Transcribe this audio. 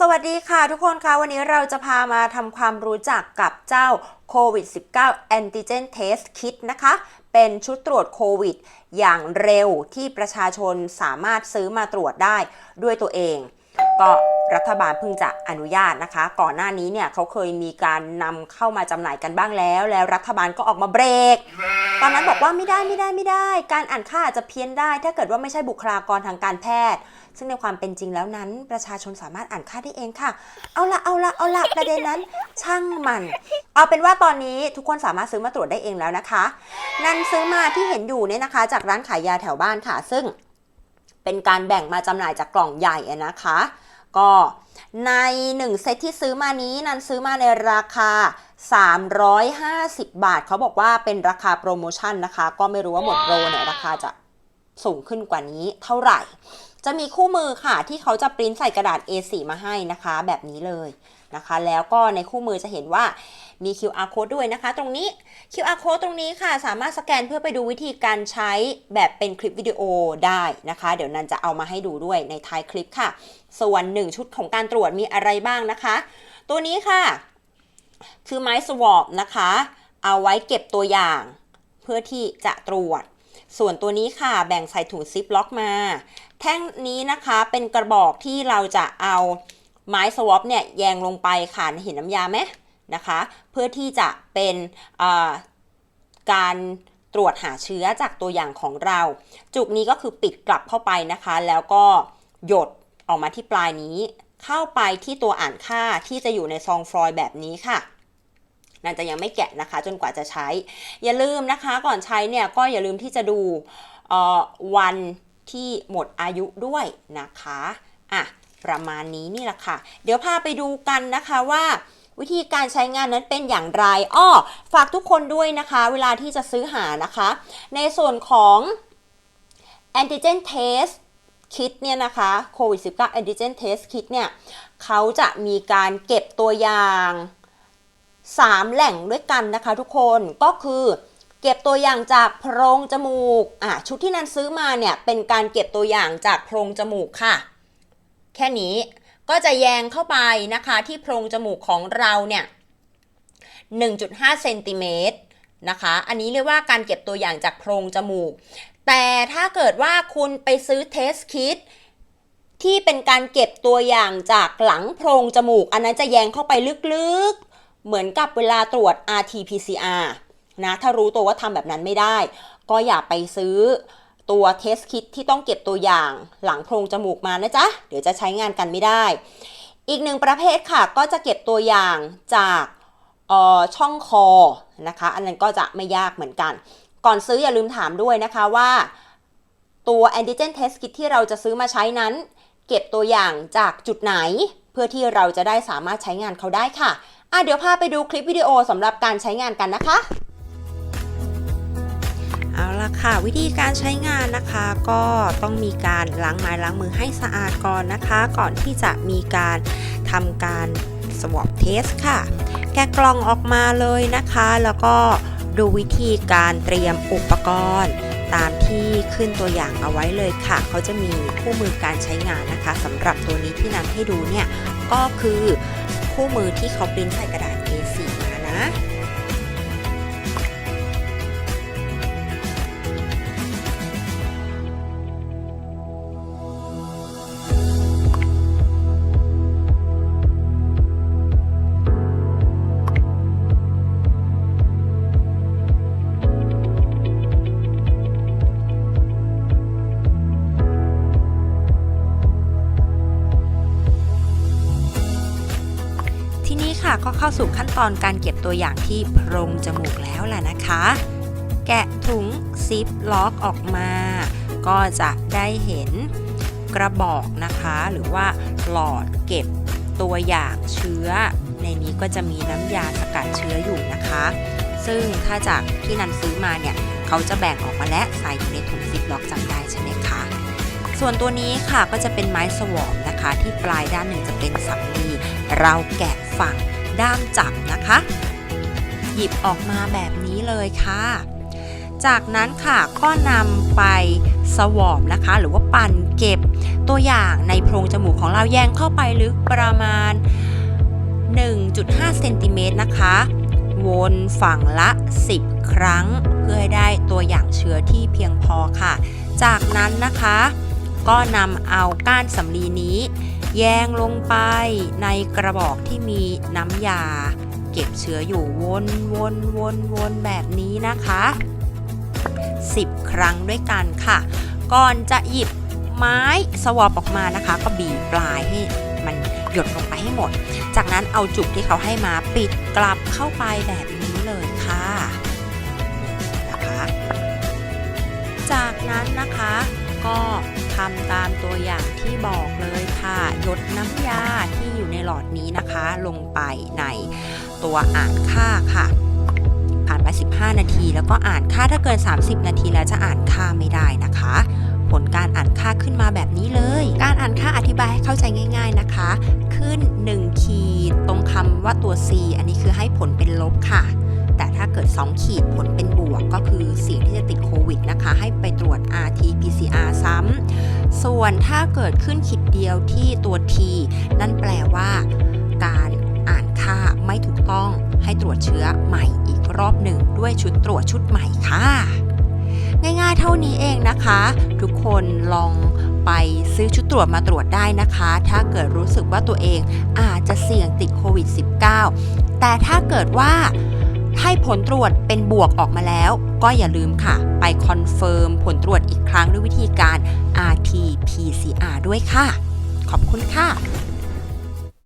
สวัสดีค่ะทุกคนคะวันนี้เราจะพามาทำความรู้จักกับเจ้าโควิด -19 Antigen Test Kit นะคะ เป็นชุดตรวจโควิด อย่างเร็วที่ประชาชนสามารถซื้อมาตรวจได้ด้วยตัวเอง ก็รัฐบาลเพิ่งจะอนุญาตนะคะ ก่อนหน้านี้เนี่ยเขาเคยมีการนำเข้ามาจำหน่ายกันบ้างแล้ว แล้วรัฐบาลก็ออกมาเบรก ตอนนั้นบอกว่าไม่ได้ไม่ได้ไม่ได้ การอ่านค่าอาจจะเพี้ยนได้ ถ้าเกิดว่าไม่ใช่บุคลากรทางการแพทย์ ซึ่งในความเป็นจริงแล้วนั้น ประชาชนสามารถอ่านค่าได้เองค่ะ เอาละเอาละเอาละประเด็นนั้น ช่างมัน เอาเป็นว่าตอนนี้ทุกคนสามารถซื้อมาตรวจได้เองแล้วนะคะ นันซื้อมาที่เห็นอยู่เนี่ยนะคะ จากร้านขายยาแถวบ้านค่ะ ซึ่งเป็นการแบ่งมาจำหน่ายจากกล่องใหญ่อะนะคะ ก็ใน 1 เซตที่ซื้อมานี้นันซื้อมาในราคา 350 บาท เขาบอกว่าเป็นราคาโปรโมชั่นนะคะ ก็ไม่รู้ว่าหมดโปรเนี่ยราคาจะสูงขึ้นกว่านี้เท่าไหร่ จะมีคู่มือค่ะที่เขาจะปริ้นใส่กระดาษ A4 มาให้นะคะ แบบนี้เลยนะคะ แล้วก็ในคู่มือจะเห็นว่ามี QR code ด้วยนะคะ ตรงนี้ QR code ตรงนี้ค่ะ สามารถสแกนเพื่อไปดูวิธีการใช้แบบเป็นคลิปวิดีโอได้นะคะ เดี๋ยวนันจะเอามาให้ดูด้วยในท้ายคลิปค่ะ ส่วน 1 ชุดของการตรวจมีอะไรบ้างนะคะ ตัวนี้ค่ะ คือไม้สวอปนะคะ เอาไว้เก็บตัวอย่าง เพื่อที่จะตรวจ ส่วนตัวนี้ค่ะ แบ่งใส่ถุงซิปล็อกมา แท่งนี้นะคะเป็นกระบอกที่เราจะเอา ไม้สวอปเนี่ยแยงลงไปค่ะเห็นน้ำยาไหมนะคะ เพื่อที่จะเป็นการตรวจหาเชื้อจากตัวอย่างของเรา จุกนี้ก็คือปิดกลับเข้าไปนะคะ แล้วก็หยดออกมาที่ปลายนี้เข้าไปที่ตัวอ่านค่าที่จะอยู่ในซองฟลอยด์แบบนี้ค่ะนันจะยังไม่แกะนะคะจนกว่าจะใช้ อย่าลืมนะคะก่อนใช้เนี่ยก็อย่าลืมที่จะดูวันที่หมดอายุด้วยนะคะอะ ประมาณนี้นี่แหละค่ะ เดี๋ยวพาไปดูกันนะคะว่าวิธีการใช้งานนั้นเป็นอย่างไร อ้อ ฝากทุกคนด้วยนะคะ เวลาที่จะซื้อหานะคะ ในส่วนของ antigen test kit เนี่ยนะคะโควิด 19 antigen test kit เนี่ยเขาจะมีการเก็บตัวอย่าง 3 แหล่งด้วยกันนะคะทุกคนก็คือเก็บตัวอย่างจากโพรงจมูกอะชุดที่นันซื้อมาเนี่ยเป็นการเก็บตัวอย่างจากโพรงจมูกค่ะ แค่นี้ก็จะแยงเข้าไปนะคะที่โพรงจมูกของเราเนี่ย 1.5 เซนติเมตรนะคะ อันนี้เรียกว่าการเก็บตัวอย่างจากโพรงจมูก แต่ถ้าเกิดว่าคุณไปซื้อเทสคิดที่เป็นการเก็บตัวอย่างจากหลังโพรงจมูก อันนั้นจะแยงเข้าไปลึกๆ เหมือนกับเวลาตรวจ RT-PCR นะ ถ้ารู้ตัวว่าทำแบบนั้นไม่ได้ ก็อย่าไปซื้อ ตัวเทสคิดที่ต้องเก็บตัวอย่างหลังโพรงจมูกมานะจ๊ะ เดี๋ยวจะใช้งานกันไม่ได้ อีกหนึ่งประเภทค่ะ ก็จะเก็บตัวอย่างจากออช่องคอนะคะ อันนั้นก็จะไม่ยากเหมือนกัน ก่อนซื้ออย่าลืมถามด้วยนะคะว่าตัว antigen test kit ที่เราจะซื้อมาใช้นั้น เก็บตัวอย่างจากจุดไหน เพื่อที่เราจะได้สามารถใช้งานเขาได้ค่ะอะเดี๋ยวพาไปดูคลิปวิดีโอสำหรับการใช้งานกันนะคะ ค่ะ วิธีการใช้งานนะคะก็ต้องมีการล้างไม้ล้างมือให้สะอาดก่อนนะคะ ก่อนที่จะมีการทำการ swab test ค่ะ แกะกล่องออกมาเลยนะคะ แล้วก็ดูวิธีการเตรียมอุปกรณ์ ตามที่ขึ้นตัวอย่างเอาไว้เลยค่ะ เขาจะมีคู่มือการใช้งานนะคะสำหรับตัวนี้ที่นำให้ดูเนี่ยก็คือคู่มือที่เขาปริ้นใส่กระดาษ A4 ค่ะก็เข้าสู่ขั้นตอนการเก็บตัวอย่างที่โพรงจมูกแล้วแหละนะคะ แกะถุงซิปล็อกออกมา ก็จะได้เห็นกระบอกนะคะ หรือว่าหลอดเก็บตัวอย่างเชื้อ ในนี้ก็จะมีน้ำยาสกัดเชื้ออยู่นะคะ ซึ่งถ้าจากที่นันซื้อมาเนี่ย เขาจะแบ่งออกมาและใส่อยู่ในถุงซิปล็อกจำได้ใช่ไหมคะส่วนตัวนี้ค่ะก็จะเป็นไม้สวอปนะคะ ที่ปลายด้านหนึ่งจะเป็นสำลีเราแกะฝั่ง ด้ามจับนะคะ หยิบออกมาแบบนี้เลยค่ะ จากนั้นค่ะก็นำไปสวอปนะคะ หรือว่าปั่นเก็บตัวอย่างในโพรงจมูกของเราแยงเข้าไปลึกประมาณ 1.5เซนติเมตรนะคะวนฝั่งละ 10 ครั้ง เพื่อให้ได้ตัวอย่างเชื้อที่เพียงพอค่ะ จากนั้นนะคะ ก็นำเอาก้านสำลีนี้ แยงลงไปในกระบอกที่มีน้ำยา เก็บเชื้ออยู่วนวนวนวนแบบนี้นะคะ 10 ครั้งด้วยกันค่ะ ก่อนจะหยิบไม้สวอปออกมานะคะ ก็บีบปลายให้มันหยดลงไปให้หมด จากนั้นเอาจุกที่เขาให้มาปิดกลับเข้าไปแบบนี้เลยค่ะนะคะจากนั้นนะคะก็ทำตามตัวอย่างที่บอกเลย ดน้ำยาที่อยู่ในหลอดนี้นะคะ ลงไปในตัวอ่านค่าค่ะ ผ่านไป 15 นาที แล้วก็อ่านค่าถ้าเกิน 30 นาทีแล้วจะอ่านค่าไม่ได้นะคะ ผลการอ่านค่าขึ้นมาแบบนี้เลย การอ่านค่าอธิบายให้เข้าใจง่าย ๆนะคะ ขึ้น 1 ขีดตรงคำว่าตัว C อันนี้คือให้ผลเป็นลบค่ะ แต่ถ้าเกิด 2 ขีดผลเป็นบวกก็คือเสี่ยงที่จะติดโควิดนะคะให้ ส่วนถ้าเกิดขึ้นขีดเดียวที่ตัว T นั่นแปลว่า การอ่านค่าไม่ถูกต้องให้ตรวจเชื้อใหม่อีกรอบหนึ่งด้วยชุดตรวจชุดใหม่ค่ะ ง่ายๆเท่านี้เองนะคะ ทุกคนลองไปซื้อชุดตรวจมาตรวจได้นะคะ ถ้าเกิดรู้สึกว่าตัวเองอาจจะเสี่ยงติดโควิด -19 แต่ถ้าเกิดว่าให้ผลตรวจเป็นบวกออกมาแล้ว ก็อย่าลืมค่ะ ไปคอนเฟิร์มผลตรวจอีกครั้งด้วยวิธีการ RT-PCR ด้วยค่ะ ขอบคุณค่ะ